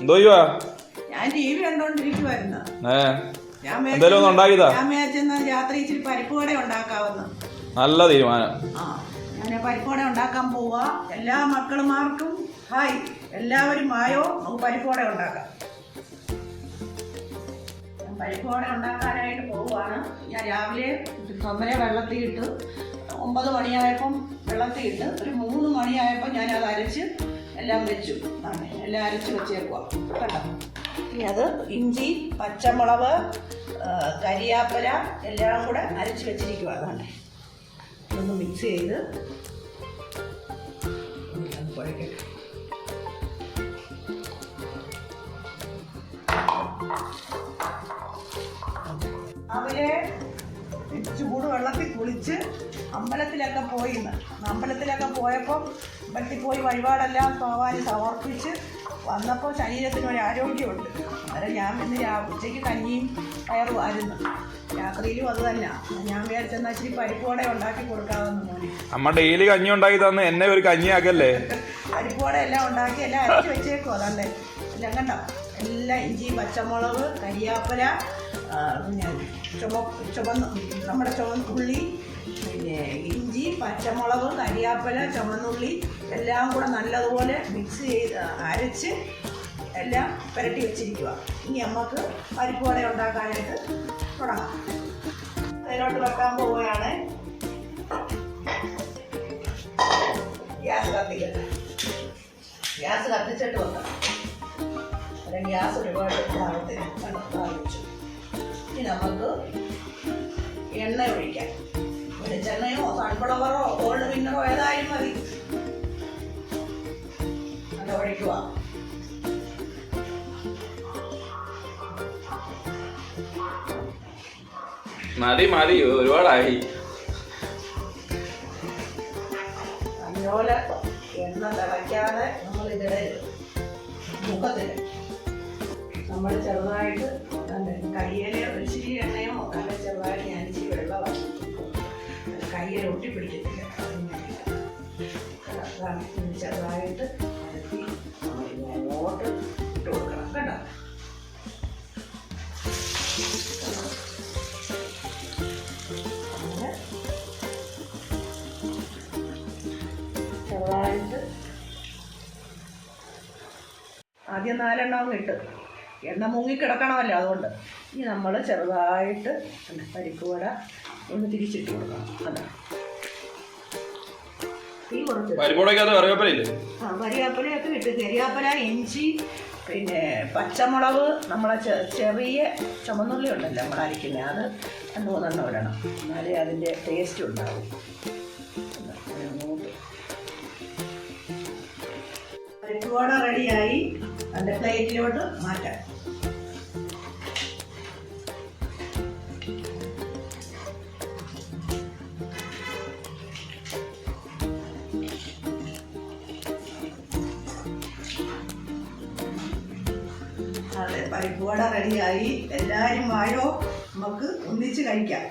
എന്തോ ഞാൻ T V കണ്ടോണ്ടിരിക്കുവായിരുന്നു. എന്തേലും ഒന്ന് ഉണ്ടാക്കിയതാ? രാത്രി ഇച്ചിരി പരിപ്പ് വട ഉണ്ടാക്കാവുന്ന. നല്ല തീരുമാനം. ഞാൻ പരിപ്പ് വട ഉണ്ടാക്കാൻ പോവാ. എല്ലാ മക്കളുമാർക്കും ഹായ് എല്ലാവരും ആയോ നമുക്ക് പരിപ്പ് വട ഉണ്ടാക്കാം. ഞാൻ പരിപ്പ് വട ഉണ്ടാക്കാനായിട്ട് പോവുകയാണ്. ഞാൻ രാവിലെ തൊമ്മനെ വെള്ളത്തിൽ ഇട്ട് ഒമ്പത് മണിയായപ്പം വെള്ളത്തിൽ ഇട്ട് ഒരു മൂന്ന് മണിയായപ്പോൾ ഞാൻ അത് അരച്ച് എല്ലാം വെച്ചു. എല്ലാം അരച്ച് വെച്ചേക്കുക കേട്ടോ ഇനി അത് ഇഞ്ചി പച്ചമുളക് കരിയാപ്പല എല്ലാം കൂടെ അരച്ച് വെച്ചിരിക്കുക അതാണ് ഒന്ന് മിക്സ് ചെയ്ത് കുഴക്കട്ടെ അവർ ചൂട് വെള്ളത്തിൽ കുളിച്ച് അമ്പലത്തിലൊക്കെ പോയി. അമ്പലത്തിലൊക്കെ പോയപ്പോൾ അമ്പലത്തിൽ പോയി വഴിപാടെല്ലാം ഭഗവാന് സമർപ്പിച്ച് വന്നപ്പോൾ ശരീരത്തിന് ഒരു ആരോഗ്യമുണ്ട്. അന്നേരം ഞാൻ പിന്നെ രാ- ഉച്ചയ്ക്ക് കഞ്ഞിയും ആയിരുന്നു. രാത്രിയിലും അത് തന്നെ ഞാൻ വിചാരിച്ചെന്നാൽ ഇച്ചിരി പരിപ്പോടെ ഉണ്ടാക്കി കൊടുക്കാമെന്ന് മോനെ അമ്മ ഡെയിലി കഞ്ഞി ഉണ്ടാക്കി തന്ന് എന്നെ ഒരു കഞ്ഞിയാക്കല്ലേ? പരിപ്പോടെ എല്ലാം ഉണ്ടാക്കി എല്ലാം അരച്ച് വെച്ചേക്കും അതല്ലേ എല്ലാം കണ്ടോ? എല്ലാം ഇഞ്ചി പച്ചമുളക് കരിയാപ്പല ആ, പിന്നെ ചുമ ചുവന്ന് നമ്മുടെ ചുവന്നുള്ളി പിന്നെ ഇഞ്ചി പച്ചമുളക് കരിയാപ്പല ചുവന്നുള്ളി എല്ലാം കൂടെ നല്ലതുപോലെ മിക്സ് ചെയ്ത് അരച്ച് എല്ലാം പുരട്ടി വെച്ചിരിക്കുക ഇനി നമുക്ക് വട ഉണ്ടാക്കാനായിട്ട് തുടങ്ങാം. അതിലോട്ട് വെക്കാൻ പോവുകയാണ്. ഗ്യാസ് കത്തിക്ക ഗ്യാസ് കത്തിച്ചിട്ട് വെക്കാം അല്ലെങ്കിൽ ഗ്യാസ് ഒരുപാട് കണ്ടോ, വെച്ചു. ഇനി നമുക്ക് എണ്ണ ഒഴിക്കാം. വെളിച്ചെണ്ണയോ സൺഫ്ലവറോ ഗോൾഡ് വിന്നറോ ഏതായാലും മതി. അത് ഒഴിക്കുക. മതി മതി ഒരുപാടായി. അതുപോലെ എണ്ണ തിളയ്ക്കാതെ നമ്മൾ ഇതിടരുത് മുഖത്തിൽ നമ്മൾ ചെറുതായിട്ട് കയ്യിലെ ഒരിച്ചിരി എണ്ണയോ അല്ല ചെറുതായി ഞാൻ ഇച്ചിരി വെള്ളമാണ് കയ്യിൽ ഒട്ടിപ്പിടിക്കത്തില്ല അതിന് വേണ്ടിയിട്ടാണ്. അതാണ് ചെറുതായിട്ട് അരത്തി ഇട്ട് കൊടുക്കണം. കേട്ടോ ആദ്യം നാലെണ്ണം ഇട്ട്. എണ്ണ മുങ്ങി കിടക്കണമല്ലോ അതുകൊണ്ട്. ഇനി നമ്മൾ ചെറുതായിട്ട് പരിപ്പ് വട ഒന്ന് തിരിച്ചിട്ട് കൊടുക്കണം. അതാ തീ കുറച്ച് പരിപ്പോടൊക്കെ കറിവേപ്പലയില്ലേ? ആ ഇട്ട് ഇഞ്ചി പിന്നെ പച്ചമുളക് നമ്മളെ ചെറിയ ചുമന്നുള്ളി ഉണ്ടല്ലോ നമ്മൾ അരിക്കുന്നത് അത് രണ്ട് മൂന്നെണ്ണം ഇടണം. എന്നാലേ അതിന്റെ ടേസ്റ്റ് ഉണ്ടാവും. പരിപ്പുവട റെഡിയായി അതിന്റെ പ്ലേറ്റിലോട്ട് മാറ്റാം. അതെ പരിപ്പുവട റെഡിയായി എല്ലാവരും വായോ? നമുക്ക് ഒന്നിച്ച് കഴിക്കാം.